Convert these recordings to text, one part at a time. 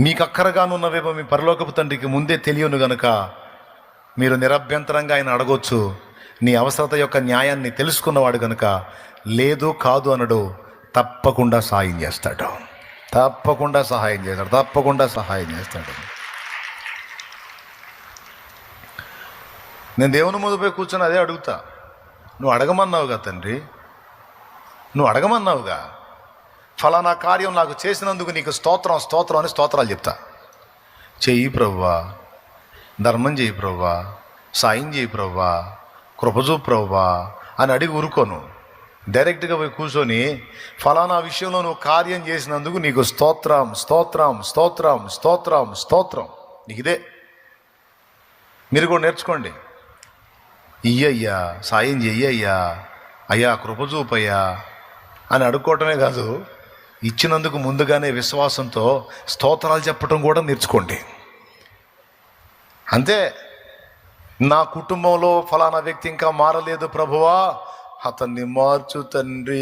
మీకు అక్కరగానున్నవేమో మీ పరలోకపు తండ్రికి ముందే తెలియను గనుక మీరు నిరభ్యంతరంగా ఆయన అడగొచ్చు నీ అవసరత యొక్క న్యాయాన్ని తెలుసుకున్నవాడు గనుక లేదు కాదు అనడు తప్పకుండా సహాయం చేస్తాడు. తప్పకుండా సహాయం చేస్తాడు తప్పకుండా సహాయం చేస్తాడు. నేను దేవుని ముందు పోయి కూర్చొని అదే అడుగుతా. నువ్వు అడగమన్నావుగా తండ్రి? నువ్వు అడగమన్నావుగా? ఫలానా కార్యం నాకు చేసినందుకు నీకు స్తోత్రం స్తోత్రం అని స్తోత్రాలు చెప్తా. చెయ్యి ప్రవ్వా ధర్మం చేయి ప్రవ్వా సాయం చేయి ప్రవ్వా కృపజూ ప్రవ్వా అని అడిగి ఊరుకోను. డైరెక్ట్గా పోయి కూర్చొని ఫలానా విషయంలో నువ్వు కార్యం చేసినందుకు నీకు స్తోత్రం స్తోత్రం స్తోత్రం స్తోత్రం స్తోత్రం. నీకు ఇదే. మీరు కూడా నేర్చుకోండి. ఇయ్యయ్యా సాయం చెయ్యయ్యా అయ్యా కృపచూపయ్యా అని అడుక్కోవటమే కాదు ఇచ్చినందుకు ముందుగానే విశ్వాసంతో స్తోత్రాలు చెప్పటం కూడా నేర్చుకోండి. అంతే నా కుటుంబంలో ఫలానా వ్యక్తి ఇంకా మారలేదు ప్రభువా. అతన్ని మార్చు తండ్రి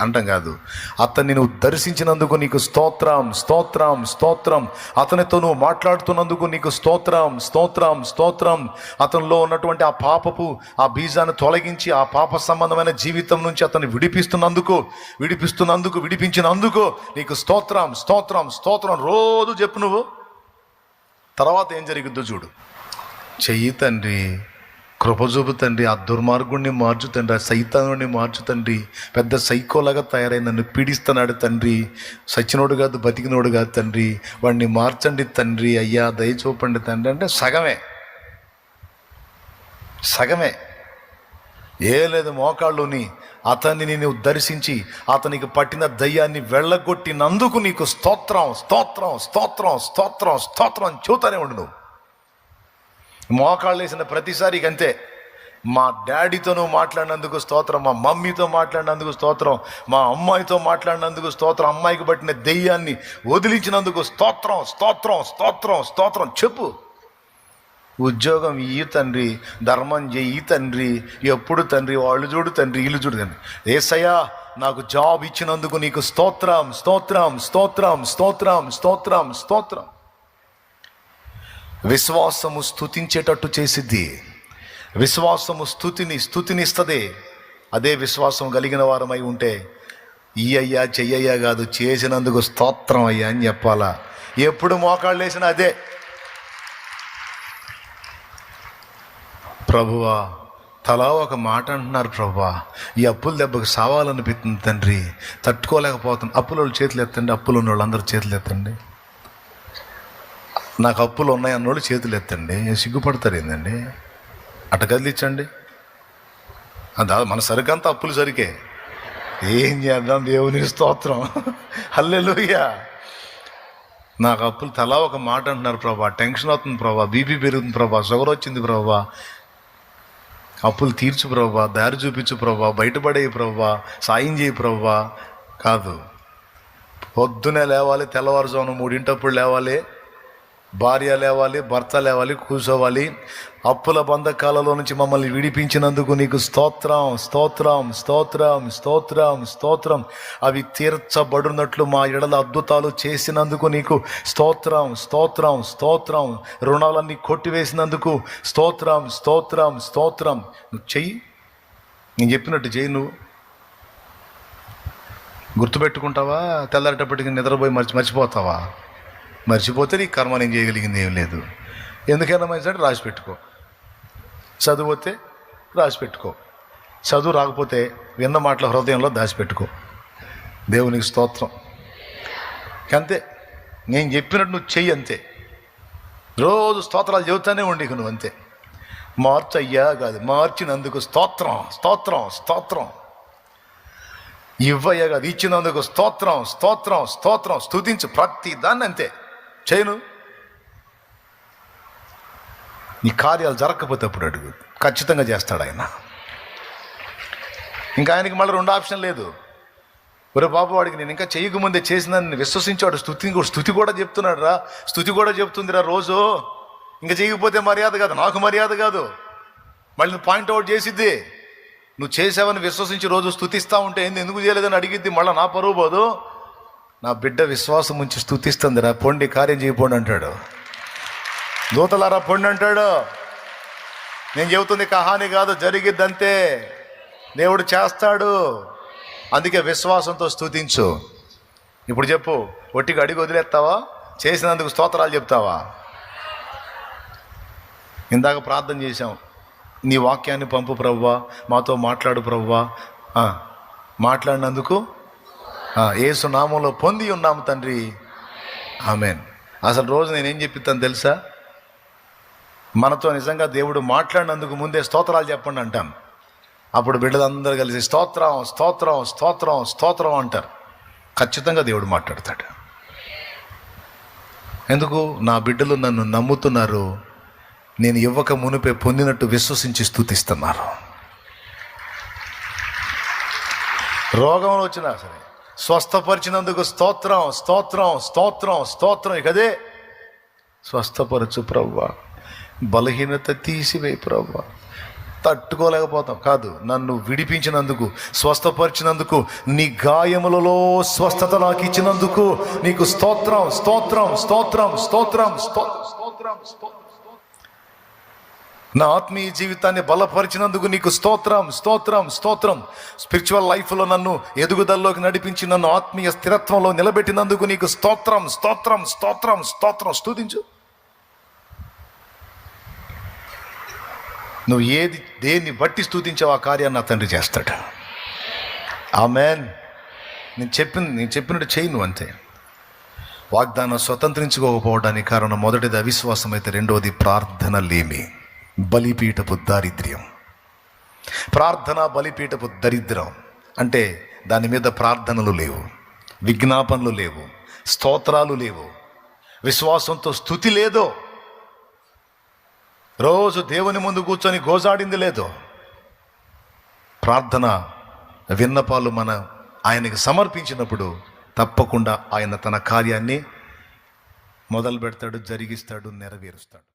అంటాం కాదు. అతన్ని నువ్వు దర్శించినందుకు నీకు స్తోత్రం స్తోత్రం స్తోత్రం. అతనితో నువ్వు మాట్లాడుతున్నందుకు నీకు స్తోత్రం స్తోత్రం స్తోత్రం. అతనిలో ఉన్నటువంటి ఆ పాపపు ఆ బీజాన్ని తొలగించి ఆ పాప సంబంధమైన జీవితం నుంచి అతన్ని విడిపిస్తున్నందుకు విడిపిస్తున్నందుకు విడిపించినందుకు నీకు స్తోత్రం స్తోత్రం స్తోత్రం రోజు చెప్పు నువ్వు. తర్వాత ఏం జరిగిద్దో చూడు. చెయ్యి తండ్రి. కృప చూపు తండ్రి ఆ దుర్మార్గుణ్ణి మార్చు తండ్రి ఆ సైతానుడిని మార్చు తండ్రి పెద్ద సైకోలాగా తయారై నన్ను పీడిస్తున్నాడు తండ్రి సచ్చినోడు కాదు బతికినోడు కాదు తండ్రి వాడిని మార్చండి తండ్రి అయ్యా దయ చూపండి తండ్రి అంటే సగమే. సగమే. ఏ లేదు మోకాళ్ళుని అతన్ని నేను దర్శించి అతనికి పట్టిన దయ్యాన్ని వెళ్ళగొట్టినందుకు నీకు స్తోత్రం స్తోత్రం స్తోత్రం స్తోత్రం స్తోత్రం చూతానే ఉండు నువ్వు. మోకాళ్ళు వేసిన ప్రతిసారి అంతే మా డాడీతోనూ మాట్లాడినందుకు స్తోత్రం మా మమ్మీతో మాట్లాడినందుకు స్తోత్రం మా అమ్మాయితో మాట్లాడినందుకు స్తోత్రం అమ్మాయికి పట్టిన దెయ్యాన్ని వదిలించినందుకు స్తోత్రం స్తోత్రం స్తోత్రం స్తోత్రం. చెప్పు. ఉద్యోగం ఈ తండ్రి ధర్మం చేయి తండ్రి ఎప్పుడు తండ్రి వాళ్ళు చూడు తండ్రి వీళ్ళు చూడు తండ్రి. ఏసయ్యా నాకు జాబ్ ఇచ్చినందుకు నీకు స్తోత్రం స్తోత్రం స్తోత్రం స్తోత్రం స్తోత్రం స్తోత్రం. విశ్వాసము స్థుతించేటట్టు చేసిద్ది. విశ్వాసము స్థుతిని స్థుతినిస్తుంది అదే విశ్వాసం కలిగిన వారమై ఉంటే ఈ అయ్యా చెయ్యయ్యా కాదు చేసినందుకు స్తోత్రం అయ్యా అని చెప్పాలా? ఎప్పుడు మోకాళ్ళు వేసినా అదే. ప్రభువా తలా ఒక మాట అంటున్నారు ప్రభువా. ఈ అప్పుల దెబ్బకు సావాలనిపిస్తుంది తండ్రి. తట్టుకోలేకపోతుంది అప్పుల వాళ్ళు చేతులు ఎత్తండి అప్పులు ఉన్న వాళ్ళందరూ చేతులు ఎత్తండి. నాకు అప్పులు ఉన్నాయి అన్నోళ్ళు చేతులు ఎత్తండి సిగ్గుపడతారు ఏందండి? అట్ట కదిలించండి దాదాపు మన సరికంతా అప్పులు సరికే. ఏం చేద్దాం దేవుని స్తోత్రం. హల్లెలుయ్యా నాకు అప్పులు తలా ఒక మాట అంటున్నారు ప్రభా టెన్షన్ అవుతుంది ప్రభా బీపీ పెరుగుతుంది ప్రభా షుగర్ వచ్చింది ప్రభా. అప్పులు తీర్చు ప్రభా దారి చూపించు ప్రభా బయటపడే ప్రభా సాయం చేయి ప్రభా. కాదు. పొద్దునే లేవాలి తెల్లవారుజామున మూడింటప్పుడు లేవాలి భార్య లేవాలి భర్త లేవాలి కూర్చోవాలి. అప్పుల బంధకాలలో నుంచి మమ్మల్ని విడిపించినందుకు నీకు స్తోత్రం స్తోత్రం స్తోత్రం స్తోత్రం స్తోత్రం. అవి తీర్చబడినట్లు మా ఎడల అద్భుతాలు చేసినందుకు నీకు స్తోత్రం స్తోత్రం స్తోత్రం. రుణాలన్నీ కొట్టివేసినందుకు స్తోత్రం స్తోత్రం స్తోత్రం. నువ్వు చెయ్యి. నేను చెప్పినట్టు చెయ్యి నువ్వు. గుర్తుపెట్టుకుంటావా? తెల్లారేటప్పటికి నిద్రపోయి మర్చి మర్చిపోతావా? మర్చిపోతే నీ కర్మ నేను చేయగలిగింది ఏం లేదు. ఎందుకైనా మంచిదంటే రాసి పెట్టుకో. చదువు వస్తే రాసి పెట్టుకో. చదువు రాకపోతే విన్న మాటల హృదయంలో దాచిపెట్టుకో దేవునికి స్తోత్రం. అంతే. నేను చెప్పినట్టు నువ్వు చెయ్యి అంతే. రోజు స్తోత్రాలు చెబుతానే ఉండి నువ్వు అంతే. మార్చు అయ్యా కాదు మార్చినందుకు స్తోత్రం స్తోత్రం స్తోత్రం. ఇవ్వయ్యా కాదు ఇచ్చినందుకు స్తోత్రం స్తోత్రం స్తోత్రం. స్తుతించు ప్రతి దాన్ని అంతే. చేయను. నీ కార్యాలు జరగకపోతే అప్పుడు అడుగు. ఖచ్చితంగా చేస్తాడు ఆయన. ఇంకా ఆయనకి మళ్ళీ రెండు ఆప్షన్ లేదు. ఒరే బాబు వాడికి నేను ఇంకా చేయకముందే చేసిందని విశ్వసించాడు. స్థుతి స్థుతి కూడా చెప్తున్నాడు రా. స్థుతి కూడా చెప్తుందిరా రోజు. ఇంకా చేయకపోతే మర్యాద కాదు. నాకు మర్యాద కాదు. మళ్ళీ నువ్వు పాయింట్ అవుట్ చేసిద్ది. నువ్వు చేసావని విశ్వసించి రోజు స్థుతిస్తా ఉంటే ఎందుకు చేయలేదని అడిగిద్ది? మళ్ళీ నా పరువు పోదు. నా బిడ్డ విశ్వాసం ఉంచి స్థుతిస్తుందిరా పొండి కార్యం చేయపోండి అంటాడు. దూతలారా పొండి అంటాడు. నేను చెబుతుంది కహాని కాదు జరిగిద్దంతే. దేవుడు చేస్తాడు. అందుకే విశ్వాసంతో స్థుతించు ఇప్పుడు చెప్పు ఒట్టికి అడిగి వదిలేస్తావా? చేసినందుకు స్తోత్రాలు చెప్తావా? ఇందాక ప్రార్థన చేశాం. నీ వాక్యాన్ని పంపు ప్రవ్వా. మాతో మాట్లాడు ప్రవ్వా. మాట్లాడినందుకు ఏసు నామంలో పొంది ఉన్నాము తండ్రి. ఆమెన్. అసలు రోజు నేనేం చెప్పిస్తాను తెలుసా? మనతో నిజంగా దేవుడు మాట్లాడినందుకు ముందే స్తోత్రాలు చెప్పండి అంటాం. అప్పుడు బిడ్డలందరూ కలిసి స్తోత్రం స్తోత్రం స్తోత్రం స్తోత్రం అంటారు. ఖచ్చితంగా దేవుడు మాట్లాడతాడు. ఎందుకు? నా బిడ్డలు నన్ను నమ్ముతున్నారు. నేను ఇవ్వక మునిపే పొందినట్టు విశ్వసించి స్థుతిస్తున్నారు రోగంలో వచ్చినా సరే. స్వస్థపరిచినందుకు స్తోత్రం స్తోత్రం స్తోత్రం స్తోత్రం. కదే? స్వస్థపరచు ప్రవ్వ. బలహీనత తీసివేయి ప్రవ్వ. తట్టుకోలేకపోతాం. కాదు నన్ను విడిపించినందుకు స్వస్థపరిచినందుకు నీ గాయములలో స్వస్థత నాకు ఇచ్చినందుకు నీకు స్తోత్రం స్తోత్రం స్తోత్రం స్తోత్రం స్తోత్రం స్తోత్రం స్తోత్రం. నా ఆత్మీయ జీవితాన్ని బలపరిచినందుకు నీకు స్తోత్రం స్తోత్రం స్తోత్రం. స్పిరిచువల్ లైఫ్లో నన్ను ఎదుగుదలలోకి నడిపించి నన్ను ఆత్మీయ స్థిరత్వంలో నిలబెట్టినందుకు నీకు స్తోత్రం స్తోత్రం స్తోత్రం స్తోత్రం. స్తుతించు. నువ్వు ఏది దేన్ని బట్టి స్తుతించావు ఆ కార్యాన్ని నా తండ్రి చేస్తాడు. ఆమెన్ నేను చెప్పిన నేను చెప్పినట్టు చేయి నువ్వు అంతే. వాగ్దానం స్వతంత్రించుకోకపోవడానికి కారణం మొదటిది అవిశ్వాసం అయితే రెండవది ప్రార్థన లేమి బలిపీఠపు దారిద్ర్యం. ప్రార్థన బలిపీఠపు దరిద్రం అంటే దాని మీద ప్రార్థనలు లేవు విజ్ఞాపనలు లేవు స్తోత్రాలు లేవు విశ్వాసంతో స్థుతి లేదో రోజు దేవుని ముందు కూర్చొని గోజాడింది లేదో ప్రార్థన విన్నపాలు మన ఆయనకి సమర్పించినప్పుడు తప్పకుండా ఆయన తన కార్యాన్ని మొదలు పెడతాడు జరిగిస్తాడు నెరవేరుస్తాడు.